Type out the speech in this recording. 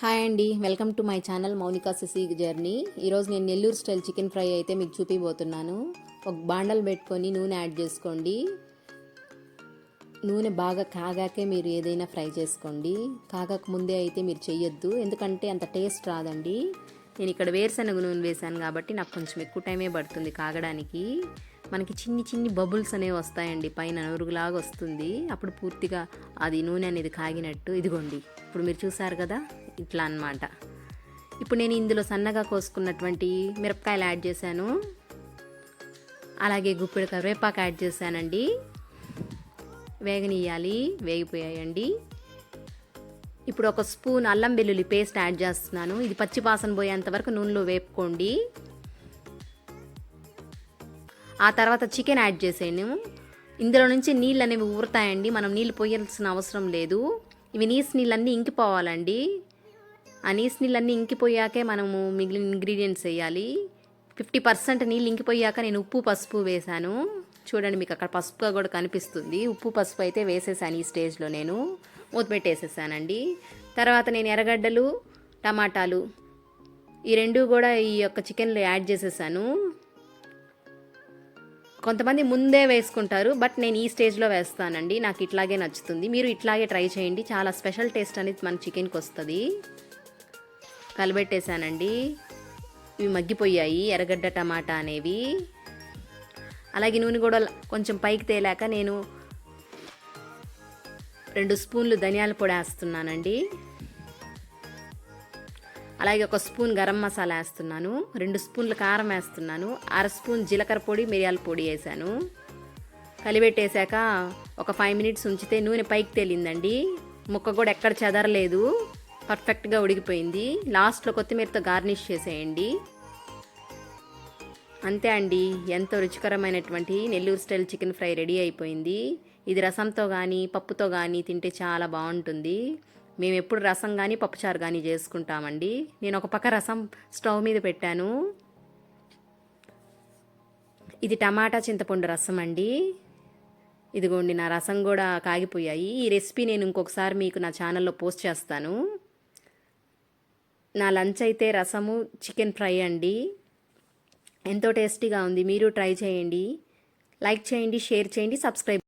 Hi అండి. Welcome to my channel Mounika CC journey. ఈరోజు నేను నెల్లూరు స్టైల్ చికెన్ ఫ్రై అయితే మీకు చూపిపోతున్నాను ఒక బాండల్ పెట్టుకొని నూనె యాడ్ చేసుకోండి. నూనె బాగా కాగాకే మీరు ఏదైనా ఫ్రై చేసుకోండి. కాగక ముందే అయితే మీరు చెయ్యొద్దు. ఎందుకంటే అంత టేస్ట్ రాదండి. నేను ఇక్కడ వేరుశనగ నూనె వేశాను కాబట్టి నాకు కొంచెం ఎక్కువ టైమే పడుతుంది కాగడానికి. మనకి చిన్ని చిన్ని బబుల్స్ అనేవి వస్తాయండి. పైన నూరుగులాగా వస్తుంది. అప్పుడు పూర్తిగా అది నూనె అనేది కాగినట్టు ఇదిగోండి. ఇప్పుడు మీరు చూసారు కదా? ఇట్లా అన్నమాట. ఇప్పుడు నేను ఇందులో సన్నగా కోసుకున్నటువంటి మిరపకాయలు యాడ్ చేశాను. అలాగే గుప్పెడు కరివేపాకు యాడ్ చేశానండి. వేగనీయాలి వేగిపోయాయండి. ఇప్పుడు ఒక స్పూన్ అల్లం వెల్లుల్లి పేస్ట్ యాడ్ చేస్తున్నాను. ఇది పచ్చి వాసన పోయేంత వరకు నూనెలో వేపుకోండి. ఆ తర్వాత చికెన్ యాడ్ చేసాను ఇందులో నుంచి నీళ్ళు అనేవి ఊరుతాయండి. మనం నీళ్ళు పోయాల్సిన అవసరం లేదు. ఇవి నీసు నీళ్ళన్నీ ఇంకిపోవాలండి. ఆ నీసు నీళ్ళన్నీ ఇంకిపోయాకే మనము మిగిలిన ఇంగ్రీడియంట్స్ వేయాలి. ఫిఫ్టీ పర్సెంట్ నీళ్ళు ఇంకిపోయాక నేను ఉప్పు పసుపు వేశాను. చూడండి మీకు అక్కడ పసుపుగా కూడా కనిపిస్తుంది. ఉప్పు పసుపు అయితే వేసేసాను ఈ స్టేజ్లో నేను. మూత పెట్టేసేసానండి తర్వాత నేను ఎర్రగడ్డలు టమాటాలు ఈ రెండు కూడా ఈ యొక్క చికెన్లో యాడ్ చేసేసాను. కొంతమంది ముందే వేసుకుంటారు బట్ నేను ఈ స్టేజ్లో వేస్తానండి. నాకు ఇట్లాగే నచ్చుతుంది. మీరు ఇట్లాగే ట్రై చేయండి. చాలా స్పెషల్ టేస్ట్ అనేది మన చికెన్కి వస్తుంది. కలబెట్టేశానండి. ఇవి మగ్గిపోయాయి. ఎర్రగడ్డ టమాటా అనేవి. అలాగే నూనె కూడా కొంచెం పైకి తేలాక నేను రెండు స్పూన్లు ధనియాల పొడి వేస్తున్నానండి. అలాగే ఒక స్పూన్ గరం మసాలా వేస్తున్నాను రెండు స్పూన్లు కారం వేస్తున్నాను అర స్పూన్ జీలకర్ర పొడి మిరియాల పొడి వేసాను. కలిపెట్టేశాక ఒక ఫైవ్ మినిట్స్ ఉంచితే నూనె పైకి తేలిందండి. ముక్క కూడా ఎక్కడ చెదరలేదు పర్ఫెక్ట్గా ఉడికిపోయింది. లాస్ట్లో కొత్తిమీరతో గార్నిష్ చేసేయండి. అంతే అండి ఎంతో రుచికరమైనటువంటి Nellore style chicken fry ready అయిపోయింది. ఇది రసంతో కానీ పప్పుతో కానీ తింటే చాలా బాగుంటుంది. మేము ఎప్పుడు రసం కానీ పప్పుచారు కానీ చేసుకుంటామండి. నేను ఒక పక్క రసం స్టవ్ మీద పెట్టాను. ఇది టమాటా చింతపండు రసం అండి. ఇదిగోండి నా రసం కూడా కాగిపోయాయి. ఈ రెసిపీ నేను ఇంకొకసారి మీకు నా ఛానల్లో పోస్ట్ చేస్తాను. నా లంచ్ అయితే రసము చికెన్ ఫ్రై అండి. ఎంతో టేస్టీగా ఉంది. మీరు ట్రై చేయండి. లైక్ చేయండి షేర్ చేయండి సబ్స్క్రైబ్